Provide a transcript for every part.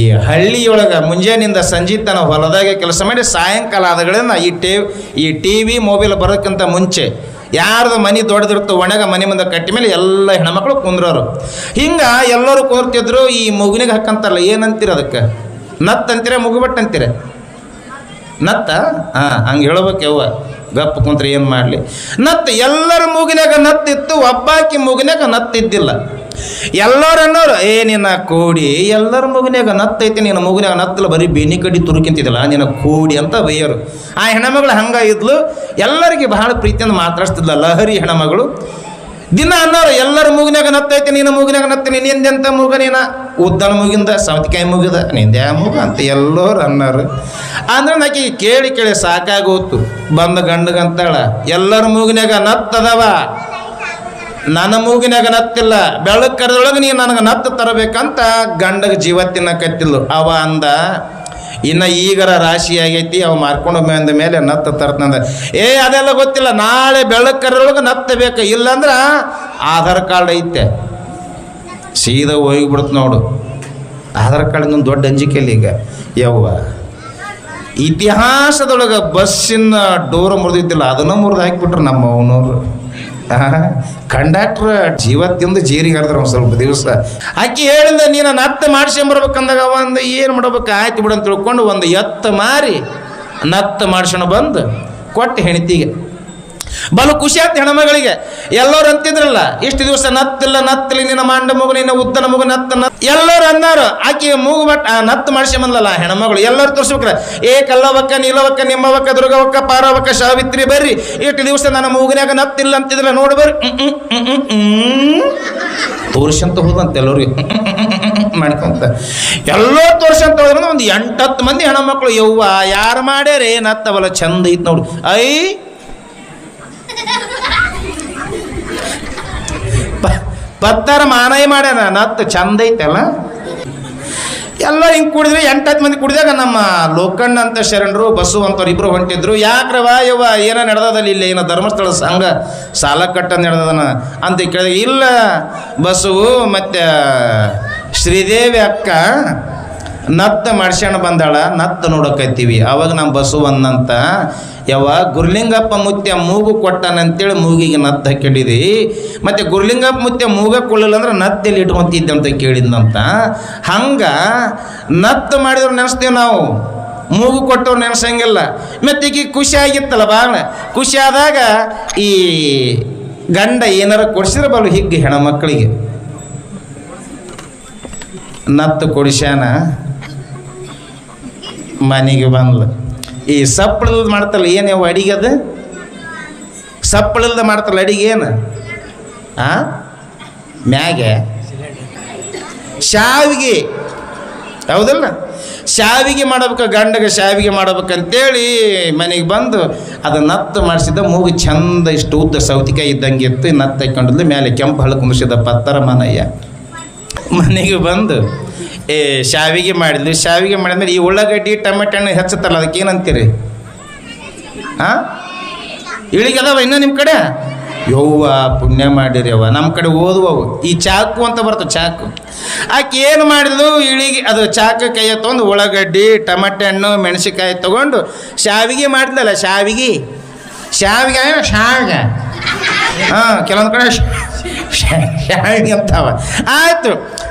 ಈ ಹಳ್ಳಿಯೊಳಗೆ ಮುಂಜಾನಿಂದ ಸಂಜೆ ತನ ಹೊಲದಾಗೆ ಕೆಲಸ ಮಾಡಿ ಸಾಯಂಕಾಲ ಆದಗಳನ್ನು ಈ ಟೇ ಈ ಟಿ ವಿ ಮೊಬೈಲ್ ಬರೋಕ್ಕಿಂತ ಮುಂಚೆ ಯಾರ್ದು ಮನೆ ದೊಡ್ಡದಿರ್ತೋ ಒಣಗ ಮನೆ ಮುಂದೆ ಕಟ್ಟಿ ಮೇಲೆ ಎಲ್ಲ ಹೆಣ್ಮಕ್ಳು ಕುಂದ್ರೋರು. ಹಿಂಗೆ ಎಲ್ಲರೂ ಕೂರ್ತಿದ್ರು ಈ ಮಗುನಿಗೆ ಹಾಕಂತಾರಲ್ಲ ಏನಂತೀರ ಅದಕ್ಕೆ? ನತ್ ಅಂತೀರ ಮುಗುಬಟ್ ಅಂತೀರ ನತ್ತ? ಹಾಂ ಹಂಗೆ ಹೇಳ್ಬೇಕು ಯವ್ವ. ಗಪ್ಪ ಕುಂತ್ರೆ ಏನು ಮಾಡಲಿ? ನತ್ತು ಎಲ್ಲರ ಮೂಗಿನಾಗ ನತ್ತಿತ್ತು ಒಬ್ಬಾಕಿ ಮೂಗಿನಾಗ ನತ್ತಿದ್ದಿಲ್ಲ. ಎಲ್ಲರೂ ಅನ್ನೋರು ಏ, ನಿನ್ನ ಕೋಡಿ, ಎಲ್ಲರ ಮಗುನಾಗ ನತ್ತೈತಿ, ನಿನ್ನ ಮಗುನಾಗ ನತ್ತಲ್ಲ, ಬರೀ ಬೇನಿ ಕಡ್ಡಿ ತುರುಕಿಂತಿದ್ದಿಲ್ಲ ನಿನ್ನ ಕೋಡಿ ಅಂತ ಬೈಯೋರು. ಆ ಹೆಣ್ಮಗಳು ಹಂಗ ಇದ್ಲು. ಎಲ್ಲರಿಗೆ ಬಹಳ ಪ್ರೀತಿಯಿಂದ ಮಾತಾಡಿಸ್ತಿದ್ಲ ಲಹರಿ ಹೆಣ್ಮಗಳು. ದಿನ ಅನ್ನೋರು ಎಲ್ಲರ ಮೂಗಿನಾಗ ನತ್ತೈತಿ, ನಿನ್ನ ಮೂಗಿನಾಗ ನತ್ತೀನಿ ನಿಂದೆಂತ ಮೂಗ ನೀನ? ಉದ್ದನ ಮೂಗಿಂದ ಸೌತಿಕಾಯಿ ಮುಗಿದ ನಿಂದ್ಯಾ ಮೂಗ ಅಂತ ಎಲ್ಲರೂ ಅನ್ನೋರು. ಅಂದ್ರೆ ನಾಕಿ ಕೇಳಿ ಕೇಳಿ ಸಾಕಾಗೋತು. ಬಂದ ಗಂಡಗಂತಾಳ, ಎಲ್ಲರ ಮೂಗಿನಾಗ ನತ್ತದವ ನನ್ನ ಮೂಗಿನಾಗ ನತ್ತಿಲ್ಲ ಬೆಳಕು ಕರೆದೊಳಗೆ ನೀನು ನನಗೆ ನತ್ತು ತರಬೇಕಂತ ಗಂಡಗೆ ಜೀವ ತಿನ್ನಕತ್ತಿಲ್ಲ ಅವ ಅಂದ, ಇನ್ನು ಈಗರ ರಾಶಿ ಆಗೈತಿ, ಅವ ಮಾರ್ಕೊಂಡು ಬಂದ ಮೇಲೆ ನತ್ತ ತರ್ತಂದ ಏ, ಅದೆಲ್ಲ ಗೊತ್ತಿಲ್ಲ, ನಾಳೆ ಬೆಳಕು ಕರೆದೊಳಗೆ ನತ್ತ ಬೇಕು, ಇಲ್ಲಾಂದ್ರೆ ಆಧಾರ್ ಕಾರ್ಡ್ ಐತೆ. ಸೀದಾ ಹೋಗಿಬಿಡ್ತು ನೋಡು. ಆಧಾರ್ ಕಾರ್ಡ್ ಒಂದು ದೊಡ್ಡ ಅಂಜಿಕೆಯಲ್ಲಿ ಈಗ. ಯವ್ವ, ಇತಿಹಾಸದೊಳಗೆ ಬಸ್ಸಿನ ಡೋರ್ ಮುರಿದಿದ್ದಿಲ್ಲ, ಅದನ್ನು ಮುರಿದು ಹಾಕಿಬಿಟ್ರು ನಮ್ಮ ಕಂಡಕ್ಟ್ರ್ ಜೀವ ತಿಂದು ಜೀರಿಗೆ ಒಂದು ಸ್ವಲ್ಪ ದಿವಸ. ಆಕಿ ಹೇಳಿದ ನೀನು ನತ್ತ ಅವ ಒಂದು ಏನು ಮಾಡ್ಬೇಕು? ಆಯ್ತು ಬಿಡು ಅಂತ ತಿಳ್ಕೊಂಡು ಒಂದು ಎತ್ತ ಮಾರಿ ನತ್ತ ಮಾಡ್ಸೋಣ ಬಂದು ಕೊಟ್ಟು ಹೆಣ್ತಿಗೆ ಬಲು ಖುಷಿ ಆಯ್ತು ಹೆಣ್ಮಗಳಿಗೆ ಎಲ್ಲರೂ ಅಂತಿದ್ರಲ್ಲ, ಇಷ್ಟು ದಿವಸ ನತ್ತಿಲ್ಲ, ನತ್ತಲಿ ನಿನ್ನ ಮಾಂಡ ಮಗು, ನಿನ್ನ ಉದ್ದನ ಮಗು ನತ್ತ ನತ್ ಎಲ್ಲರೂ ಅನ್ನಾರು ಆಕೆ ಮೂಗು ಬಟ್ ನತ್ತು ಬಂದಲ್ಲ ಹೆಣ್ಮಗಳು ಎಲ್ಲರೂ ತೋರಿಸ್ಬೇಕ ಏ ಕಲ್ಲವಕ್ಕ, ನೀಲವಕ್ಕ, ನಿಮ್ಮವಕ್ಕ, ದುರ್ಗವಕ್ಕ, ಪಾರವಕ್ಕ, ಸಾವಿತ್ರಿ ಬರ್ರಿ. ಇಷ್ಟು ದಿವಸ ನನ್ನ ಮೂಗಿನಾಗ ನತ್ತಿಲ್ಲ ಅಂತಿದ್ರ ನೋಡಿ ಬರ್ರಿ. ತೋರ್ಸಂತ ಹೋದಂತ ಎಲ್ಲರಿಗೆ. ಮಾಡ್ಕೊಂತ. ಎಲ್ಲೋ ತೋರಿಸಂತ ಹೋದ್ರೆ ಒಂದು ಎಂಟತ್ತು ಮಂದಿ ಹೆಣ್ಮಕ್ಳು ಯವ್ವ, ಯಾರು ಮಾಡ್ಯಾರ ನತ್ತವಲ್ಲ, ಚಂದ ಐತ್ ನೋಡು. ಐ ಪತ್ತಾರ ಮಾನಾಯಿ ಮಾಡ್ಯಾನ ನತ್ತು ಚಂದ ಐತಲ್ಲ? ಎಲ್ಲ ಹಿಂಗೆ ಕುಡಿದ್ವಿ ಎಂಟತ್ತು ಮಂದಿ ಕುಡಿದಾಗ ನಮ್ಮ ಲೋಕಣ್ಣ ಅಂತ ಶರಣರು ಬಸ್ಸು ಅಂತವ್ರು ಇಬ್ರು ಹೊಂಟಿದ್ರು. ಯಾಕ್ರವ ಯವ್ವ, ಏನೋ ನಡೆದದಲ್ಲಿ ಇಲ್ಲ? ಏನೋ ಧರ್ಮಸ್ಥಳ ಸಂಘ ಸಾಲ ಕಟ್ಟ ನಡೆದದನ ಅಂತ ಕೇಳಿದಾಗ ಇಲ್ಲ ಬಸ್ಸು ಮತ್ತು ಶ್ರೀದೇವಿ ಅಕ್ಕ ನತ್ತ ಮಾಡ್ಸ್ಯಾಣ ಬಂದಾಳ, ನತ್ತ ನೋಡಕತ್ತೀವಿ. ಅವಾಗ ನಮ್ಮ ಬಸವನ್ನಂತ ಯಾವ ಗುರ್ಲಿಂಗಪ್ಪ ಮುತ್ಯ ಮೂಗು ಕೊಟ್ಟಾನಂತೇಳಿ ಮೂಗಿಗೆ ನತ್ತ ಕೇಳಿದಿ ಮತ್ತು ಗುರ್ಲಿಂಗಪ್ಪ ಮುತ್ಯ ಮೂಗ ಕೊಳ್ಳಲ್ಲ ಅಂದ್ರೆ ನತ್ತಲ್ಲಿ ಇಟ್ಕೊತಿದ್ದೆ ಅಂತ ಕೇಳಿದ್ನಂತ. ಹಂಗ ನತ್ತ ಮಾಡಿದ್ರು ನೆನೆಸ್ತೀವಿ ನಾವು. ಮೂಗು ಕೊಟ್ಟವ್ರು ನೆನೆಸಂಗಿಲ್ಲ. ಮತ್ತು ಈಗ ಖುಷಿ ಆಗಿತ್ತಲ್ಲ ಭಾಳ ಖುಷಿ ಆದಾಗ ಈ ಗಂಡ ಏನಾರ ಕೊಡಿಸಿದ್ರೆ ಬಲು ಹಿಗ್ಗಿ ಹೆಣ್ಮಕ್ಳಿಗೆ. ನತ್ತು ಕೊಡಿಸ್ಯಾನ. ಮನೆಗೆ ಬಂದ್ಲು. ಈ ಸಪ್ಪಳದ ಮಾಡ್ತಲ್ಲ, ಏನು ಯಾವ ಅಡಿಗೆ ಅದು? ಸಪ್ಪಳದ ಮಾಡ್ತಲ್ಲ ಅಡಿಗೆ ಏನು? ಆ? ಮ್ಯಾಗೆ? ಶಾವಿಗೆ. ಹೌದಲ್ಲ? ಶಾವಿಗೆ ಮಾಡ್ಬೇಕು, ಗಂಡಗೆ ಶಾವಿಗೆ ಮಾಡ್ಬೇಕಂತೇಳಿ ಮನೆಗೆ ಬಂದು ಅದು ನತ್ತು ಮಾಡಿಸಿದ ಮೂಗು ಚಂದ ಇಷ್ಟು ಉದ್ದ ಸೌತಿಕಾಯಿ ಇದ್ದಂಗೆ ಇತ್ತು ನತ್ತು ಮೇಲೆ ಕೆಂಪು ಹಳಕು ಮುಸಿದ ಪತ್ತರ ಮನಯ್ಯ. ಮನೆಗೆ ಬಂದು ಏ, ಶಾವಿಗೆ ಮಾಡಿದ್ವಿ ಶಾವಿಗೆ ಮಾಡಿದ್ಮೇಲೆ ಈ ಉಳ್ಳಾಗಡ್ಡಿ, ಟೊಮೆಟೊ ಹಣ್ಣು ಹೆಚ್ಚತ್ತಲ್ಲ ಅದಕ್ಕೆ ಏನಂತೀರಿ ಹಾಂ ಇಳಿಗೆ ಇನ್ನ ನಿಮ್ಮ ಕಡೆ? ಯವ್ವ, ಪುಣ್ಯ ಮಾಡಿರಿ ಅವ ನಮ್ಮ ಕಡೆ ಓದುವವು. ಈ ಚಾಕು ಅಂತ ಬರ್ತವೆ ಚಾಕು. ಆಕೆ ಏನು ಮಾಡಿದ್ಲು? ಇಳಿಗೆ, ಅದು ಚಾಕು ಕೈಯ ತೊಗೊಂಡು ಉಳ್ಳಾಗಡ್ಡಿ, ಟಮಟೆ ಹಣ್ಣು ಮೆಣಸಿಕಾಯಿ ತೊಗೊಂಡು ಶಾವಿಗೆ ಮಾಡಿದ್ಲಲ್ಲ, ಶಾವಿಗೆ? ಶಾವಿಗೆ ಶಾವಿಗೆ? ಹಾಂ, ಕೆಲವೊಂದು ಕಡೆ ಶಾವಿಗೆ ಅಂತಾವ. ಆಯಿತು.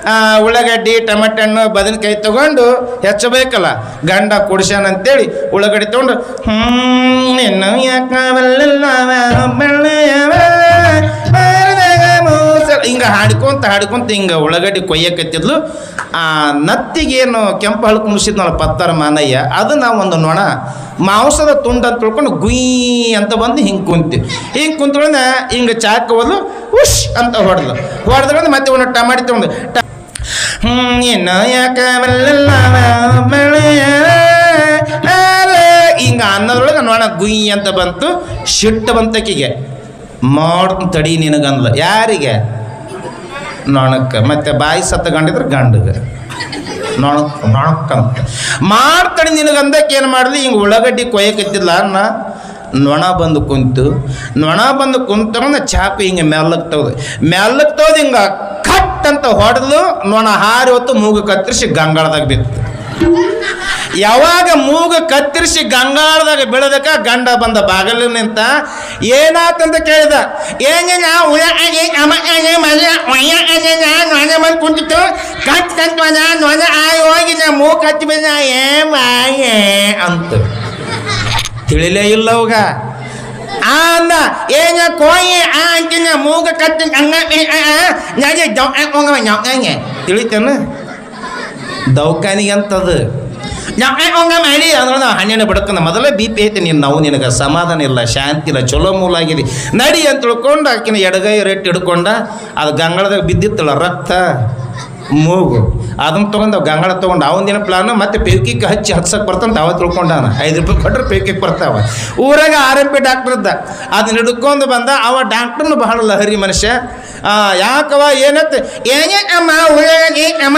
ಉಳ್ಳಾಗಡ್ಡಿ ಟಮಟೆ ಹಣ್ಣು ಬದನೆಕಾಯಿ ತೊಗೊಂಡು ಹೆಚ್ಚಬೇಕಲ್ಲ. ಗಂಡ ಕುಡ್ಸ್ಯಾನ ಅಂತೇಳಿ ಉಳ್ಳಾಗಡ್ಡಿ ತೊಗೊಂಡು ಹ್ಞೂ ಹಿಂಗೆ ಹಾಡ್ಕೊಂತ ಹಾಡ್ಕೊಂತ ಹಿಂಗೆ ಉಳ್ಳಾಗಡ್ಡಿ ಕೊಯ್ಯಕತ್ತಿದ್ಲು. ಆ, ನತ್ತಿಗೇನು ಕೆಂಪು ಹಳಕು ಮುಗಿಸಿದ್ನಲ್ಲ ಪತ್ತರ ಮಾನಯ್ಯ, ಅದು ನಾವು ಒಂದು ನೊಣ ಮಾಂಸದ ತುಂಡ ಅಂತ ತಿಳ್ಕೊಂಡು ಗುಯ್ ಅಂತ ಬಂದು ಹಿಂಗೆ ಕುಂತಿ. ಹಿಂಗೆ ಕುಂತ್ಕೊಂಡ ಹಿಂಗೆ ಚಾಕ್ ಹೋದ್ಲು ಉಶ್ ಅಂತ ಹೊಡೆದ್ಲು. ಹೊಡೆದ್ಕೊಂಡು ಮತ್ತೆ ಒಂದು ಟಮಾಟಿ ತೊಗೊಂಡು ಇನ್ನು ಮಳೆಯ ಹಿಂಗೆ ಅನ್ನೋದ್ರೊಳಗೆ ನೋಡ ಗುಯ್ ಅಂತ ಬಂತು, ಶಿಟ್ಟು ಬಂತಕಿಗೆ. ಮಾಡ್ ತಡಿ ನಿನಗಂದ್ಲ. ಯಾರಿಗೆ? ನೊಣಕ್ಕೆ. ಮತ್ತೆ ಬಾಯಿ ಸತ್ತ ಗಂಡಿದ್ರೆ ಗಂಡಗೆ. ನೊಣಕ್, ನೊಣಕ್ಕಂತ. ಮಾಡ್ತಾಳೆ ನಿನಗಂದಕ್ಕೆ ಏನು ಮಾಡಿದ್ಲಿ ಹಿಂಗೆ ಉಳ್ಳಾಗಡ್ಡಿ ಕೊಯ್ಯಕತ್ತಿಲ್ಲ ಅನ್ನ. ನೊಣ ಬಂದು ಕುಂತು. ನೊಣ ಬಂದು ಕುಂತ ಚಾಪಿ ಹಿಂಗೆ ಮೆಲ್ಲಕ್ಕೆ ತೆಗ್ದು ಹಿಂಗೆ ಅಂತ ಹೊಡೆದು ನೋಣ ಹಾರಿ ಹೊತ್ತು ಮೂಗು ಕತ್ತರಿಸಿ ಗಂಗಾಳದಾಗ ಬಿತ್ತು. ಯಾವಾಗ ಮೂಗು ಕತ್ತರಿಸಿ ಗಂಗಾಳದಾಗ ಬೀಳದಕ್ಕ ಗಂಡ ಬಂದ ಬಾಗಲ ನಿಂತ ಏನಾತಂತ ಕೇಳಿದ? ಬಂದು ಕುಂತಿತ್ತು. ಕತ್ತಂತ ನೊಣ ಆಗಿ ಹೋಗಿ ನಾ ಮೂಗು ಕತ್ತಿ ಬಿದ್ದ ಏ ಮಾಯೇ ಅಂತ. ತಿಳಿಲೇ ಇಲ್ಲ ಅವಾಗ. ಆ ಅಂದ ಏನ ಕೋಯಿ ಆ ಅಂತಿನ ಮೂಗ ಕತ್ತಿ ಹಂಗ ನಾಗೆ ಹೋಗಂಗೆ ತಿಳಿತೇನು ದೌಖಾನಿಗೆ ಅಂತದು ಹಂಗ ಮಾಡಿ ಅಂದ್ರೆ ನಾವು ಹಣ್ಣಿನ ಬಡ್ಕೊಂಡ ಮೊದಲೇ ಬಿ ಪಿ ಐತೆ ನೀನು ನಾವು ನಿನಗೆ ಸಮಾಧಾನ ಇಲ್ಲ ಶಾಂತಿ ಇಲ್ಲ ಚಲೋ ಮೂಲ ಆಗಿದೆ ನಡಿ ಅಂತ ತಿಳ್ಕೊಂಡು ಆಕಿನ ಎಡಗೈ ರೇಟ್ ಹಿಡ್ಕೊಂಡ ಅದು ಗಂಗಳದಾಗ ಬಿದ್ದಿತ್ತಲ್ಲ ರಕ್ತ ಮೂಗು. ಅದನ್ನ ತೊಗೊಂಡು ಗಂಗಾಳ ತೊಗೊಂಡು ಅವಂದಿನ ಪ್ಲಾನು ಮತ್ತೆ ಪೇಕಿಗೆ ಹಚ್ಚಿ ಹಚ್ಚಕ್ಕೆ ಬರ್ತಂತ ಅವ ತಿಳ್ಕೊಂಡಾನ. ಐದು ರೂಪಾಯಿ ಕೊಟ್ಟರೆ ಪೇಕಿಗೆ ಬರ್ತಾವ ಊರಾಗ ಆರ್ ಎಂ ಪಿ ಡಾಕ್ಟರ್ ಇದ್ದ. ಅದನ್ನ ಹಿಡ್ಕೊಂಡು ಬಂದ. ಅವ ಡಾಕ್ಟ್ರನ್ನು ಬಹಳ ಲಹರಿ ಮನುಷ್ಯ. ಆ, ಯಾಕವ ಏನತ್ತೆ ಏನೇ ಅಮ್ಮ ಉಳ್ಳಾಗಡ್ಡಿ ಅಮ್ಮ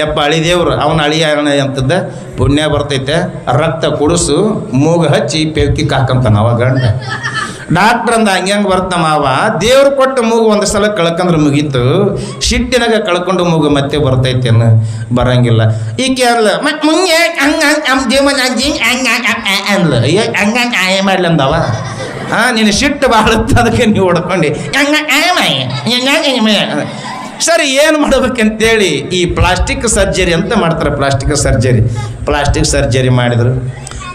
ಯಪ್ಪ ಅಳಿದೇವ್ರು ಅವನ ಅಳಿಯ ಅಂತದ್ದ ಪುಣ್ಯ ಬರ್ತೈತೆ, ರಕ್ತ ಕುಡಿಸು, ಮೂಗು ಹಚ್ಚಿ ಪೆಲ್ಕಿ ಕಾಕಂತಾನ ಅವ ಗಂಡ. ಡಾಕ್ಟ್ರ್ ಅಂದ ಹಂಗೆ ಹಂಗೆ ಬರ್ತಾನ ಅವ ದೇವ್ರು ಕೊಟ್ಟ ಮೂಗು ಒಂದು ಸಲ ಕಳ್ಕಂದ್ರೆ ಮುಗೀತು, ಶಿಟ್ಟಿನಾಗ ಕಳ್ಕೊಂಡು ಮೂಗು ಮತ್ತೆ ಬರ್ತೈತೇನು ಬರಂಗಿಲ್ಲ. ಈಕೆ ಅಲ್ಲ ಮತ್ತೆ ಮುಂಗೆ ಹಂಗ ನಮ್ಮ ಜೀವನ ಹಂಗ ಅಯ್ಯ ಹಂಗ ಆಯ ಮಾಡ್ಲಂದವ ಹಾಂ ನೀನು ಶಿಟ್ಟು ಬಾಳುತ್ತ ಅದಕ್ಕೆ ನೀವು ಹೊಡ್ಕೊಂಡು. ಹಂಗ ಆಯ ಸರಿ, ಏನು ಮಾಡ್ಬೇಕಂತೇಳಿ ಈ ಪ್ಲಾಸ್ಟಿಕ್ ಸರ್ಜರಿ ಅಂತ ಮಾಡ್ತಾರೆ, ಪ್ಲಾಸ್ಟಿಕ್ ಸರ್ಜರಿ. ಪ್ಲಾಸ್ಟಿಕ್ ಸರ್ಜರಿ ಮಾಡಿದರು.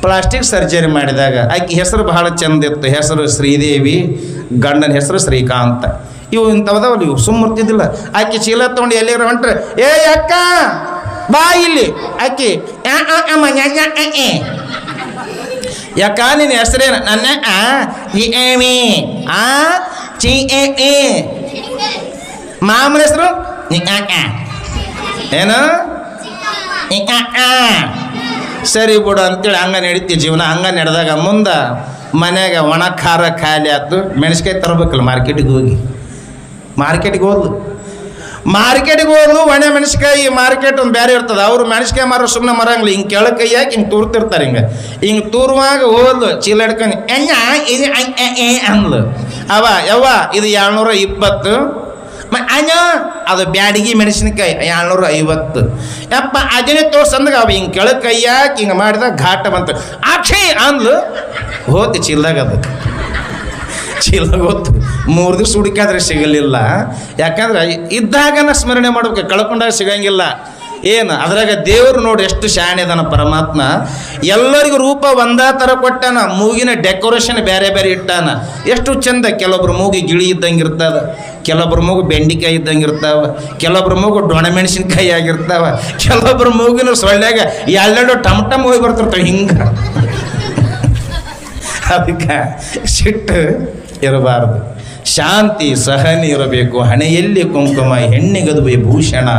ಪ್ಲಾಸ್ಟಿಕ್ ಸರ್ಜರಿ ಮಾಡಿದಾಗ ಆಕೆ ಹೆಸರು ಬಹಳ ಚಂದ ಇತ್ತು. ಹೆಸರು ಶ್ರೀದೇವಿ, ಗಂಡನ ಹೆಸರು ಶ್ರೀಕಾಂತ. ಇವು ಇಂಥವದವಲ್ಲ, ಇವು ಸುಮ್ಮರ್ತಿದ್ದಿಲ್ಲ ಆಕೆ ಚೀಲ ತೊಗೊಂಡು ಎಲ್ಲಿರೋ ಹೊಂಟ್ರೆ, ಏ ಅಕ್ಕ, ಬಾ ಇಲ್ಲಿ. ಆಕೆ. ಯಾಕ, ನಿನ್ನ ಹೆಸರೇನು? ನನ್ನ, ಆ ಚಿ ಎ. ಮಾಮನ ಹೆಸರು? ಏನು? ಸರಿ ಬಿಡು ಅಂತೇಳಿ ಹಂಗ ನಡೀತಿ ಜೀವನ, ಹಂಗ ನಡೆದಾಗ ಮುಂದೆ ಮನ್ಯಾಗ ಒಣ ಖಾರ ಖಾಲಿ ಆಯ್ತು ಮೆಣಸ್ಕಾಯಿ ತರಬೇಕಲ್ಲ ಮಾರ್ಕೆಟಿಗೆ ಹೋಗಿ. ಮಾರ್ಕೆಟಿಗೆ ಹೋದ್ಲು. ಮಾರ್ಕೆಟಿಗೆ ಹೋದ್ಲು, ಒಣ ಮೆಣಸ್ಕಾಯಿ ಮಾರ್ಕೆಟ್ ಒಂದು ಬೇರೆ ಇರ್ತದೆ. ಅವರು ಮೆಣಸ್ಕಾಯಿ ಮಾರೋ ಸುಮ್ಮನೆ ಮರಂಗಿಲ್ಲ. ಹಿಂಗೆ ಕೆಳ ಕೈ ಹಾಕಿ ಹಿಂಗೆ ತೂರ್ತಿರ್ತಾರೆ ಹಿಂಗೆ. ಹಿಂಗೆ ತೂರುವಾಗ ಹೋದ್ಲು, ಚೀಲ ಹಿಡ್ಕೊಂಡು, ಎಣ್ಣ, ಇದು ಅಂದ್ಲು. ಅವ, ಯವ್ವ, ಇದು ಏಳ್ನೂರ ಇಪ್ಪತ್ತು. ಮ ಅನ್ಯ ಅದು ಬ್ಯಾಡಗಿ ಮೆಣಸಿನಕಾಯಿ ಏಳ್ನೂರ ಐವತ್ತು ಯಪ್ಪ, ಅದನ್ನೇ ತೋರ್ಸಂದ್ರೆ ಅವ ಹಿಂಗೆ ಕೆಳಗೆ ಕೈ ಹಾಕಿ ಹಿಂಗೆ ಮಾಡಿದ ಘಾಟ ಬಂತು. ಆಕ್ಷಿ, ಅಂದ್ಲು. ಹೋತಿ, ಚೀಲ್ದಾಗ ಅದು. ಚೀಲ ಹೋತು. ಮೂರು ದಿವಸ ಹುಡುಕಾದ್ರೆ ಸಿಗಲಿಲ್ಲ. ಯಾಕಂದ್ರೆ ಇದ್ದಾಗನ ಸ್ಮರಣೆ ಮಾಡ್ಬೇಕು, ಕಳ್ಕೊಂಡಾಗ ಸಿಗಂಗಿಲ್ಲ. ಏನು, ಅದ್ರಾಗ ದೇವರು ನೋಡಿ ಎಷ್ಟು ಶಾಣೆ ಅದಾನ ಪರಮಾತ್ಮ. ಎಲ್ಲರಿಗೂ ರೂಪ ಒಂದೇ ಥರ ಕೊಟ್ಟಾನ, ಮೂಗಿನ ಡೆಕೋರೇಷನ್ ಬೇರೆ ಬೇರೆ ಇಟ್ಟಾನ. ಎಷ್ಟು ಚಂದ, ಕೆಲವೊಬ್ರು ಮೂಗಿ ಗಿಳಿ ಇದ್ದಂಗೆ ಇರ್ತದ. ಕೆಲವೊಬ್ರು ಮಗು ಬೆಂಡಿಕಾಯಿ ಇದ್ದಂಗೆ ಇರ್ತಾವ, ಕೆಲವೊಬ್ರ ಮಗು ಡೊಣ ಮೆಣಸಿನ್ಕಾಯಿ ಆಗಿರ್ತಾವ, ಕೆಲವೊಬ್ರ ಮಗುನ ಸೊಳ್ಳ್ಯಾಗ ಎಲ್ಲೆಡು ಟಮ್ ಟಮ್ ಹೋಗಿ ಬರ್ತಿರ್ತಾವೆ ಹಿಂಗೆ. ಅದಕ್ಕೆ ಸಿಟ್ಟು ಇರಬಾರದು. ಶಾಂತಿ ಸಹನೆ ಇರಬೇಕು, ಹಣೆಯಲ್ಲಿ ಕುಂಕುಮ, ಹೆಣ್ಣಿಗದುವೆ ಭೂಷಣ.